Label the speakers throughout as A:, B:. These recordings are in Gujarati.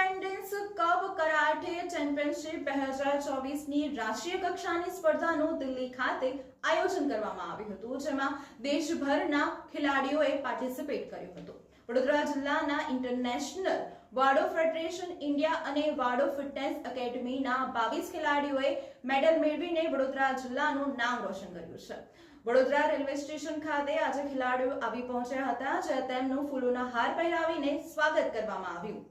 A: ઇન્ડિપેન્ડન્સ કપ કરાટે ચેમ્પિયનશિપ બે હજાર ચોવીસની રાષ્ટ્રીય કક્ષાની સ્પર્ધાનું દિલ્હી ખાતે આયોજન કરવામાં આવ્યું હતું, જેમાં દેશભરના ખેલાડીઓએ પાર્ટિસિપેટ કર્યું હતું. વડોદરા જિલ્લાના ઇન્ટરનેશનલ વાડો ફેડરેશન ઇન્ડિયા અને વાડો ફિટનેસ એકેડમીના બાવીસ ખેલાડીઓએ મેડલ મેળવીને વડોદરા જિલ્લાનું નામ રોશન કર્યું છે. વડોદરા રેલવે સ્ટેશન ખાતે આજે ખેલાડીઓ આવી પહોંચ્યા હતા, જ્યાં તેમનું ફૂલોના હાર પહેરાવીને સ્વાગત કરવામાં આવ્યું.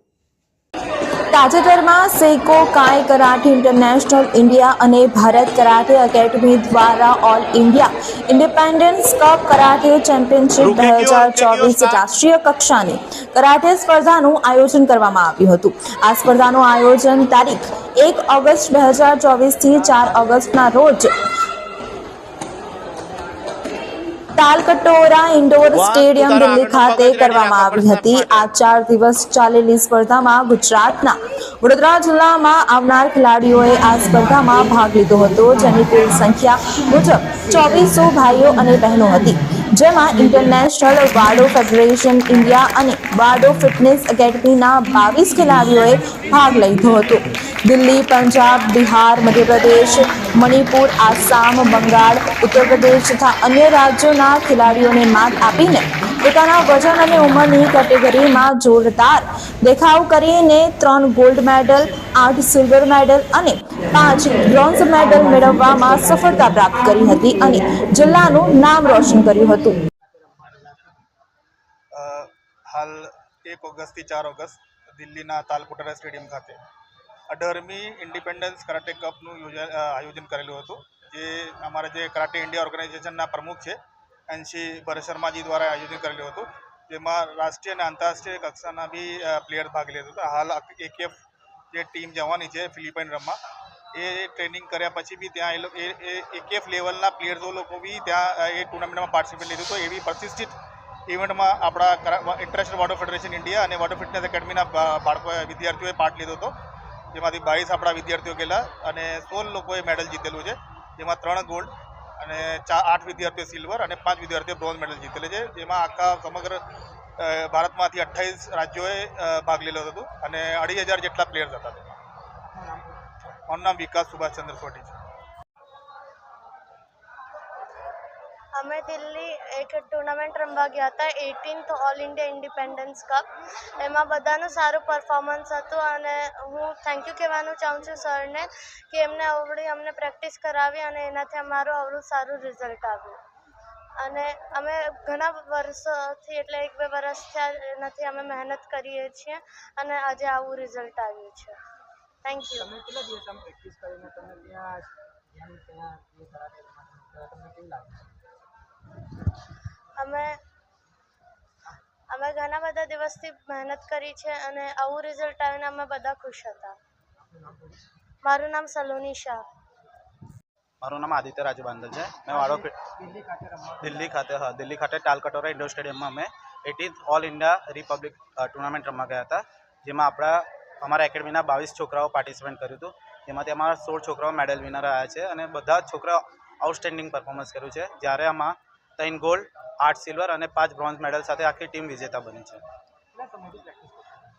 B: તાજેતરમાં સેકો કાય કરાટે ઇન્ટરનેશનલ ઇન્ડિયા અને ભારત કરાટે એકેડમી દ્વારા all India independence cup karate championship બે હજાર ચોવીસ રાષ્ટ્રીય કક્ષાની કરાટે સ્પર્ધાનું આયોજન કરવામાં આવ્યું હતું. આ સ્પર્ધાનું આયોજન તારીખ એક ઓગસ્ટ બે હજાર ચોવીસથી ચાર ઓગસ્ટના રોજ તાલકટોરા ઇન્ડોર સ્ટેડિયમ દિલ્હી ખાતે કરવામાં આવી હતી. આ ચાર દિવસ ચાલેલી સ્પર્ધામાં ગુજરાતના વડોદરા જિલ્લામાં આવનાર ખેલાડીઓએ આ સ્પર્ધામાં ભાગ લીધો હતો જેની કુલ સંખ્યા મુજબ ચોવીસો ભાઈઓ અને બહેનો હતી. જેમાં ઇન્ટરનેશનલ વાડો ફેડરેશન ઇન્ડિયા અને વાડો ફિટનેસ એકેડમીના બાવીસ ખેલાડીઓએ ભાગ લીધો હતો. દિલ્હી, પંજાબ, બિહાર, મધ્યપ્રદેશ, મણિપુર, આસામ, બંગાળ ઉત્તર પ્રદેશ તથા અન્ય રાજ્યોના ખેલાડીઓને માત આપીને પોતાના વજન અને ઉંમરની કેટેગરીમાં જોરદાર દેખાવ કરીને ત્રણ ગોલ્ડ મેડલ આઠ સિલ્વર મેડલ અને પાંચ બ્રોન્ઝ મેડલ મેળવવામાં સફળતા પ્રાપ્ત કરી હતી અને જિલ્લાનું નામ રોશન કર્યું હતું.
C: હાલ એક ઓગસ્ટથી ચાર ઓગસ્ટ દિલ્હીના તાલકોટરા સ્ટેડિયમ ખાતે અઢારમી ઇન્ડિપેન્ડન્સ કરાટે કપનું યોજા આયોજન કરેલું હતું. જે અમારા જે કરાટે ઇન્ડિયા ઓર્ગેનાઇઝેશનના પ્રમુખ છે ભરત શર્માજી દ્વારા આયોજન કરેલું હતું, જેમાં રાષ્ટ્રીય અને આંતરરાષ્ટ્રીય કક્ષાના બી પ્લેયર ભાગ લીધો હતો. હાલ એકેએફ જે ટીમ જવાની છે ફિલિપાઈન રમવા, એ ટ્રેનિંગ કર્યા પછી બી ત્યાં એ લોકો એકેએફ લેવલના પ્લેયર્સો લોકો બી ત્યાં એ ટુર્નામેન્ટમાં પાર્ટિસિપેટ લીધું હતું. એવી પ્રતિષ્ઠિત ઇવેન્ટમાં આપણા ઇન્ટરનેશનલ વોટર ફેડરેશન ઇન્ડિયા અને વોટર ફિટનેસ એકેડમીના બાળકો વિદ્યાર્થીઓએ પાર્ટ લીધો હતો. જેમાંથી બાવીસ આપણા વિદ્યાર્થીઓ ગયેલા અને સોળ લોકોએ મેડલ જીતેલું છે. જેમાં ત્રણ ગોલ્ડ અને ચાર આઠ વિદ્યાર્થીઓ સિલ્વર અને પાંચ વિદ્યાર્થીઓ બ્રોન્ઝ મેડલ જીતેલું છે. જેમાં આખા સમગ્ર ભારતમાંથી અઠ્ઠાવીસ રાજ્યોએ ભાગ લીધો હતો. અને અઢી હજાર જેટલા પ્લેયર્સ હતા તેમાં. મારું નામ વિકાસ સુભાષચંદ્ર સોઢી છે.
D: અમે દિલ્હી એક ટુર્નામેન્ટ રમવા ગયા હતા eighteenth all India independence cup એમાં બધાનું સારું પરફોર્મન્સ હતું અને હું થેન્ક યુ કહેવાનું ચાહું છું સરને કે એમને અવળી અમને પ્રેક્ટિસ કરાવી અને એનાથી અમારું આવડું સારું રિઝલ્ટ આવ્યું અને અમે ઘણા વર્ષોથી એટલે એક બે વર્ષ થયા એનાથી અમે મહેનત કરીએ છીએ અને આજે આવું રિઝલ્ટ આવ્યું છે થેન્ક યુ
E: કેટલા દિવસ પ્રેક્ટિસ કરીને તમે ત્યાં કેવું લાગે?
D: અમે અમે ઘણા બધા દિવસથી મહેનત કરી છે અને આવું રિઝલ્ટ આવીને અમે બધા ખુશ હતા. મારું નામ સલોની શાહ.
F: મારું નામ આદિત્ય રાજુ બાંધલ છે. મેં વાળો
E: દિલ્હી ખાતે,
F: હા, દિલ્હી ખાતે ટાલકટોરા ઇન્ડોર સ્ટેડિયમમાં અમે eighteenth all India republic tournament રમવા ગયા હતા. જેમાં આપણા, અમારા એકેડમીના બાવીસ છોકરાઓ પાર્ટિસિપેટ કર્યું હતું. જેમાંથી અમારા સોળ છોકરાઓ મેડલ વિનર આવ્યા છે અને બધા છોકરાઓ આઉટસ્ટેન્ડિંગ પરફોર્મન્સ કર્યું છે. જ્યારે આમાં ત્રણ ગોલ્ડ, આઠ સિલ્વર અને પાંચ બ્રોન્ઝ મેડલ સાથે આખી ટીમ વિજેતા બની છે.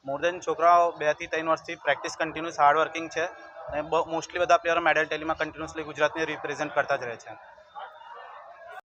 F: મોર દેન છોકરાઓ બેથી ત્રણ વર્ષથી પ્રેક્ટિસ કન્ટિન્યુઅસ હાર્ડ વર્કિંગ છે અને મોસ્ટલી બધા પ્લેયરો મેડલ ટેલીમાં કન્ટિન્યુઅસલી ગુજરાતને રિપ્રેઝેન્ટ કરતા જ રહે છે.